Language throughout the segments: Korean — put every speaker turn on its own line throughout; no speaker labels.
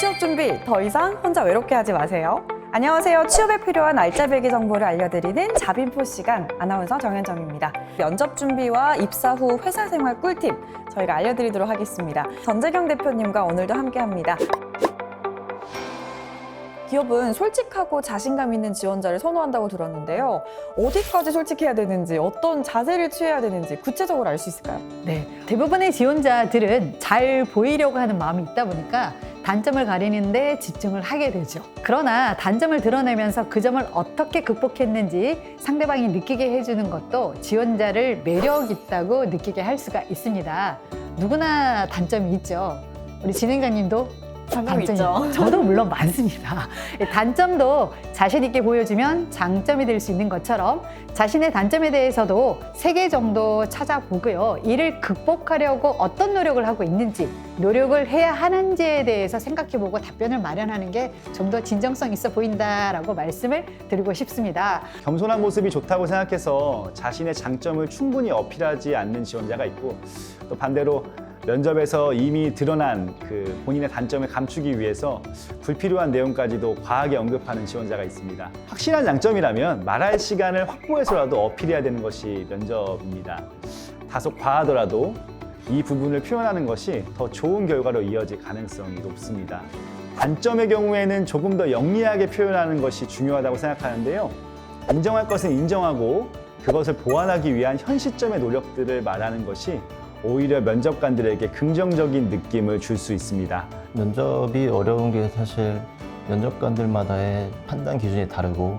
취업 준비 더 이상 혼자 외롭게 하지 마세요. 안녕하세요. 취업에 필요한 알짜배기 정보를 알려드리는 자빈포 시간 아나운서 정현정입니다. 면접 준비와 입사 후 회사 생활 꿀팁 저희가 알려드리도록 하겠습니다. 전재경 대표님과 오늘도 함께합니다. 기업은 솔직하고 자신감 있는 지원자를 선호한다고 들었는데요. 어디까지 솔직해야 되는지, 어떤 자세를 취해야 되는지 구체적으로 알 수 있을까요?
네, 대부분의 지원자들은 잘 보이려고 하는 마음이 있다 보니까 단점을 가리는데 집중을 하게 되죠. 그러나 단점을 드러내면서 그 점을 어떻게 극복했는지 상대방이 느끼게 해주는 것도 지원자를 매력 있다고 느끼게 할 수가 있습니다. 누구나 단점이 있죠. 우리 진행자님도
장점이 있죠.
저도 물론 많습니다. 단점도 자신 있게 보여주면 장점이 될 수 있는 것처럼 자신의 단점에 대해서도 세 개 정도 찾아보고요. 이를 극복하려고 어떤 노력을 하고 있는지, 노력을 해야 하는지에 대해서 생각해보고 답변을 마련하는 게 좀 더 진정성 있어 보인다라고 말씀을 드리고 싶습니다.
겸손한 모습이 좋다고 생각해서 자신의 장점을 충분히 어필하지 않는 지원자가 있고 또 반대로 면접에서 이미 드러난 그 본인의 단점을 감추기 위해서 불필요한 내용까지도 과하게 언급하는 지원자가 있습니다. 확실한 장점이라면 말할 시간을 확보해서라도 어필해야 되는 것이 면접입니다. 다소 과하더라도 이 부분을 표현하는 것이 더 좋은 결과로 이어질 가능성이 높습니다. 단점의 경우에는 조금 더 영리하게 표현하는 것이 중요하다고 생각하는데요. 인정할 것은 인정하고 그것을 보완하기 위한 현 시점의 노력들을 말하는 것이 오히려 면접관들에게 긍정적인 느낌을 줄 수 있습니다.
면접이 어려운 게 사실 면접관들마다의 판단 기준이 다르고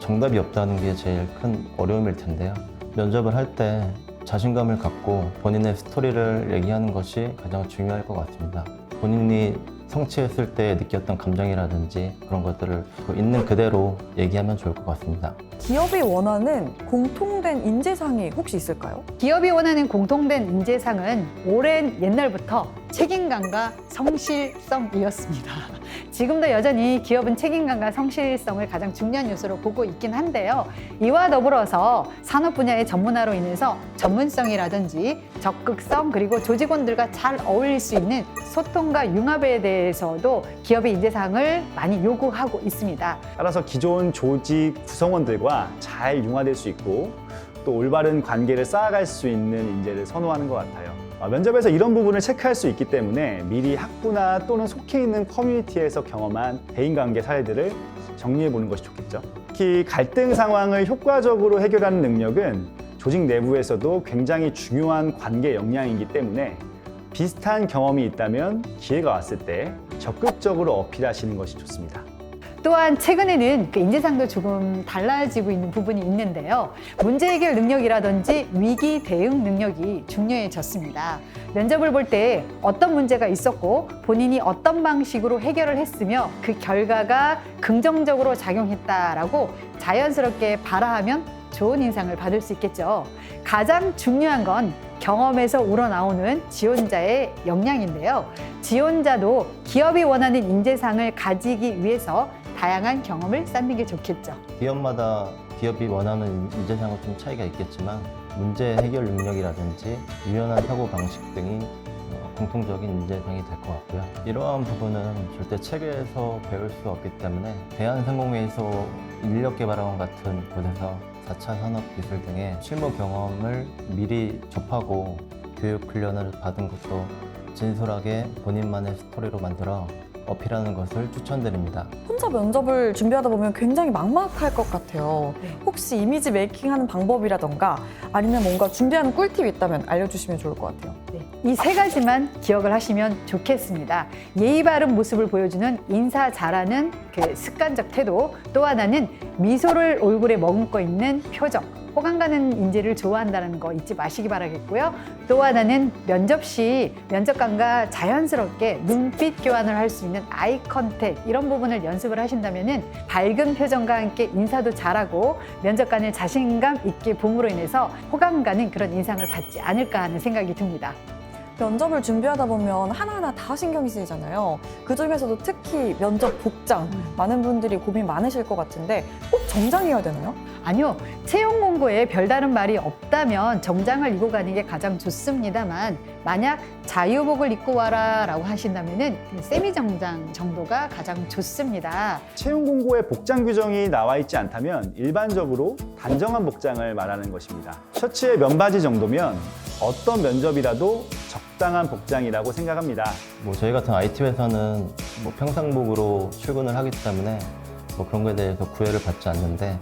정답이 없다는 게 제일 큰 어려움일 텐데요. 면접을 할 때 자신감을 갖고 본인의 스토리를 얘기하는 것이 가장 중요할 것 같습니다. 본인이 성취했을 때 느꼈던 감정이라든지 그런 것들을 그 있는 그대로 얘기하면 좋을 것 같습니다.
기업이 원하는 공통된 인재상이 혹시 있을까요?
기업이 원하는 공통된 인재상은 오랜 옛날부터 책임감과 성실성이었습니다. 지금도 여전히 기업은 책임감과 성실성을 가장 중요한 요소로 보고 있긴 한데요. 이와 더불어서 산업 분야의 전문화로 인해서 전문성이라든지 적극성 그리고 조직원들과 잘 어울릴 수 있는 소통과 융합에 대해서도 기업의 인재상을 많이 요구하고 있습니다.
따라서 기존 조직 구성원들과 잘 융화될 수 있고 또 올바른 관계를 쌓아갈 수 있는 인재를 선호하는 것 같아요. 어, 면접에서 이런 부분을 체크할 수 있기 때문에 미리 학부나 또는 속해 있는 커뮤니티에서 경험한 대인관계 사례들을 정리해 보는 것이 좋겠죠. 특히 갈등 상황을 효과적으로 해결하는 능력은 조직 내부에서도 굉장히 중요한 관계 역량이기 때문에 비슷한 경험이 있다면 기회가 왔을 때 적극적으로 어필하시는 것이 좋습니다.
또한 최근에는 그 인재상도 조금 달라지고 있는 부분이 있는데요. 문제 해결 능력이라든지 위기 대응 능력이 중요해졌습니다. 면접을 볼 때 어떤 문제가 있었고 본인이 어떤 방식으로 해결을 했으며 그 결과가 긍정적으로 작용했다라고 자연스럽게 발화하면 좋은 인상을 받을 수 있겠죠. 가장 중요한 건 경험에서 우러나오는 지원자의 역량인데요. 지원자도 기업이 원하는 인재상을 가지기 위해서 다양한 경험을 쌓는 게 좋겠죠.
기업마다 기업이 원하는 인재상은 좀 차이가 있겠지만 문제 해결 능력이라든지 유연한 사고 방식 등이 어, 공통적인 인재상이 될 것 같고요. 이러한 부분은 절대 책에서 배울 수 없기 때문에 대한상공회에서 인력개발원 같은 곳에서 4차 산업기술 등의 실무 경험을 미리 접하고 교육 훈련을 받은 것도 진솔하게 본인만의 스토리로 만들어 어필하는 것을 추천드립니다.
혼자 면접을 준비하다 보면 굉장히 막막할 것 같아요.
네.
혹시 이미지 메이킹하는 방법이라던가 아니면 뭔가 준비하는 꿀팁이 있다면 알려주시면 좋을 것 같아요.
이 세 가지만 기억을 하시면 좋겠습니다. 예의 바른 모습을 보여주는 인사 잘하는 그 습관적 태도, 또 하나는 미소를 얼굴에 머금고 있는 표정. 호감 가는 인재를 좋아한다는 거 잊지 마시기 바라겠고요. 또 하나는 면접 시 면접관과 자연스럽게 눈빛 교환을 할 수 있는 아이 컨택 이런 부분을 연습을 하신다면은 밝은 표정과 함께 인사도 잘하고 면접관을 자신감 있게 봄으로 인해서 호감 가는 그런 인상을 받지 않을까 하는 생각이 듭니다.
면접을 준비하다 보면 하나하나 다 신경이 쓰이잖아요. 그 중에서도 특히 면접 복장 많은 분들이 고민 많으실 것 같은데 꼭 정장이어야 되나요?
아니요. 채용 공고에 별다른 말이 없다면 정장을 입고 가는 게 가장 좋습니다만 만약 자유복을 입고 와라라고 하신다면은 세미 정장 정도가 가장 좋습니다.
채용 공고에 복장 규정이 나와 있지 않다면 일반적으로 단정한 복장을 말하는 것입니다. 셔츠에 면바지 정도면 어떤 면접이라도 적당한 복장이라고 생각합니다.
뭐 저희 같은 IT 회사는 뭐 평상복으로 출근을 하기 때문에 뭐 그런 거에 대해서 구애를 받지 않는데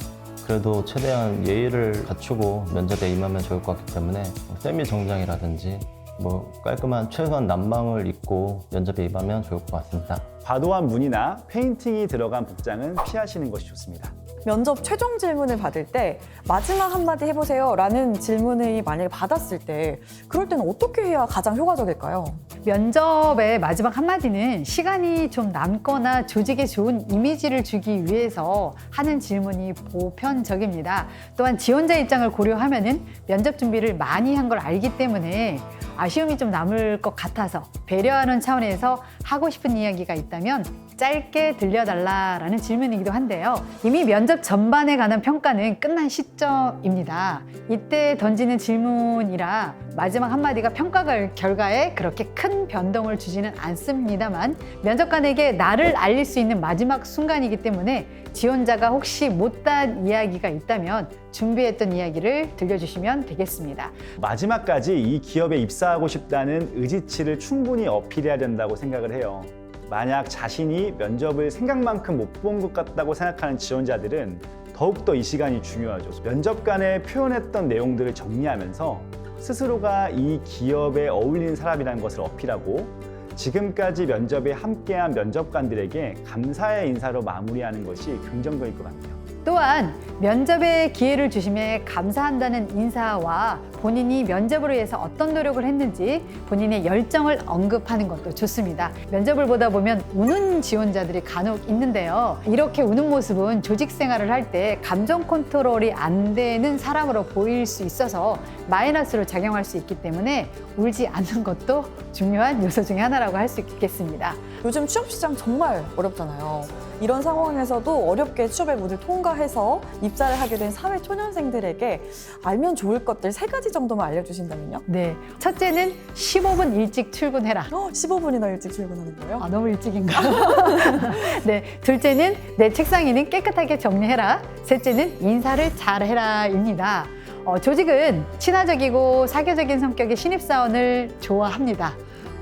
그래도 최대한 예의를 갖추고 면접에 임하면 좋을 것 같기 때문에 뭐 세미 정장이라든지 뭐 깔끔한 최소한 난방을 입고 면접에 임하면 좋을 것 같습니다.
과도한 무늬나 페인팅이 들어간 복장은 피하시는 것이 좋습니다.
면접 최종 질문을 받을 때 마지막 한마디 해보세요 라는 질문을 만약에 받았을 때 그럴 때는 어떻게 해야 가장 효과적일까요?
면접의 마지막 한마디는 시간이 좀 남거나 조직에 좋은 이미지를 주기 위해서 하는 질문이 보편적입니다. 또한 지원자 입장을 고려하면은 면접 준비를 많이 한 걸 알기 때문에 아쉬움이 좀 남을 것 같아서 배려하는 차원에서 하고 싶은 이야기가 있다면 짧게 들려달라라는 질문이기도 한데요. 이미 면접 전반에 관한 평가는 끝난 시점입니다. 이때 던지는 질문이라 마지막 한마디가 평가 결- 결과에 그렇게 큰 변동을 주지는 않습니다만 면접관에게 나를 알릴 수 있는 마지막 순간이기 때문에 지원자가 혹시 못한 이야기가 있다면 준비했던 이야기를 들려주시면 되겠습니다.
마지막까지 이 기업에 입사하고 싶다는 의지치를 충분히 어필해야 된다고 생각을 해요. 만약 자신이 면접을 생각만큼 못 본 것 같다고 생각하는 지원자들은 더욱더 이 시간이 중요하죠. 면접관에 표현했던 내용들을 정리하면서 스스로가 이 기업에 어울리는 사람이라는 것을 어필하고 지금까지 면접에 함께한 면접관들에게 감사의 인사로 마무리하는 것이 긍정적일 것 같아요.
또한 면접에 기회를 주심에 감사한다는 인사와 본인이 면접을 위해서 어떤 노력을 했는지 본인의 열정을 언급하는 것도 좋습니다. 면접을 보다 보면 우는 지원자들이 간혹 있는데요. 이렇게 우는 모습은 조직 생활을 할 때 감정 컨트롤이 안 되는 사람으로 보일 수 있어서 마이너스로 작용할 수 있기 때문에 울지 않는 것도 중요한 요소 중에 하나라고 할 수 있겠습니다.
요즘 취업 시장 정말 어렵잖아요. 이런 상황에서도 어렵게 취업의 문을 통과해서 입사를 하게 된 사회 초년생들에게 알면 좋을 것들 세 가지 정도만 알려주신다면요?
네. 첫째는 15분 일찍 출근해라.
15분이나 일찍 출근하는 거예요?
아, 너무 일찍인가? 네. 둘째는 내 책상 위는 깨끗하게 정리해라. 셋째는 인사를 잘해라입니다. 어, 조직은 친화적이고 사교적인 성격의 신입사원을 좋아합니다.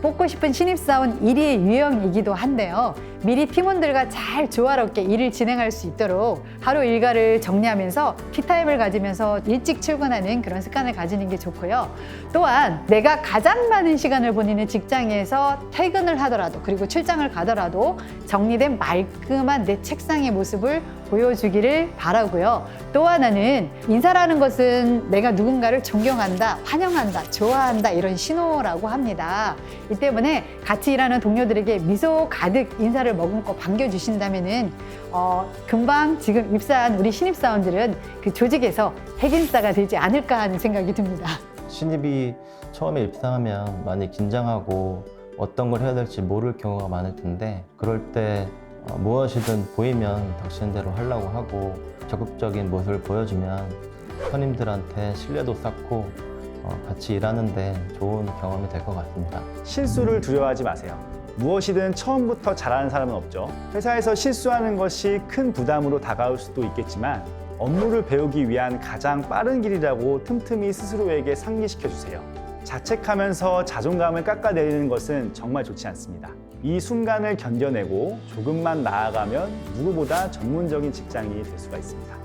뽑고 싶은 신입사원 1위 유형이기도 한데요. 미리 팀원들과 잘 조화롭게 일을 진행할 수 있도록 하루 일과를 정리하면서 티타임을 가지면서 일찍 출근하는 그런 습관을 가지는 게 좋고요. 또한 내가 가장 많은 시간을 보내는 직장에서 퇴근을 하더라도 그리고 출장을 가더라도 정리된 말끔한 내 책상의 모습을 보여주기를 바라고요. 또 하나는 인사라는 것은 내가 누군가를 존경한다, 환영한다, 좋아한다 이런 신호라고 합니다. 이 때문에 같이 일하는 동료들에게 미소 가득 인사를 머금고 반겨주신다면은 어, 금방 지금 입사한 우리 신입사원들은 그 조직에서 핵인싸가 되지 않을까 하는 생각이 듭니다.
신입이 처음에 입사하면 많이 긴장하고 어떤 걸 해야 될지 모를 경우가 많을 텐데 그럴 때 어, 무엇이든 보이면 닥치는 대로 하려고 하고 적극적인 모습을 보여주면 선임들한테 신뢰도 쌓고 어, 같이 일하는데 좋은 경험이 될 것 같습니다.
실수를 두려워하지 마세요. 무엇이든 처음부터 잘하는 사람은 없죠. 회사에서 실수하는 것이 큰 부담으로 다가올 수도 있겠지만 업무를 배우기 위한 가장 빠른 길이라고 틈틈이 스스로에게 상기시켜 주세요. 자책하면서 자존감을 깎아내리는 것은 정말 좋지 않습니다. 이 순간을 견뎌내고 조금만 나아가면 누구보다 전문적인 직장인이 될 수가 있습니다.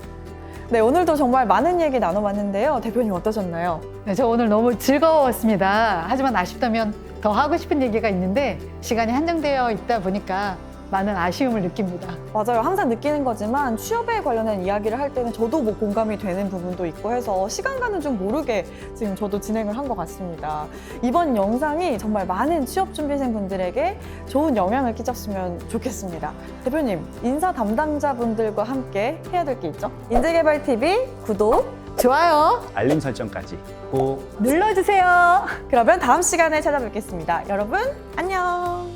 네, 오늘도 정말 많은 얘기 나눠봤는데요. 대표님 어떠셨나요?
네, 저 오늘 너무 즐거웠습니다. 하지만 아쉽다면 더 하고 싶은 얘기가 있는데 시간이 한정되어 있다 보니까 많은 아쉬움을 느낍니다.
맞아요. 항상 느끼는 거지만 취업에 관련된 이야기를 할 때는 저도 뭐 공감이 되는 부분도 있고 해서 시간 가는 줄 모르게 지금 저도 진행을 한 것 같습니다. 이번 영상이 정말 많은 취업 준비생 분들에게 좋은 영향을 끼쳤으면 좋겠습니다. 대표님, 인사 담당자분들과 함께 해야 될 게 있죠? 인재개발TV 구독,
좋아요
알림 설정까지.
꼭
눌러주세요.
그러면 다음 시간에 찾아뵙겠습니다. 여러분, 안녕!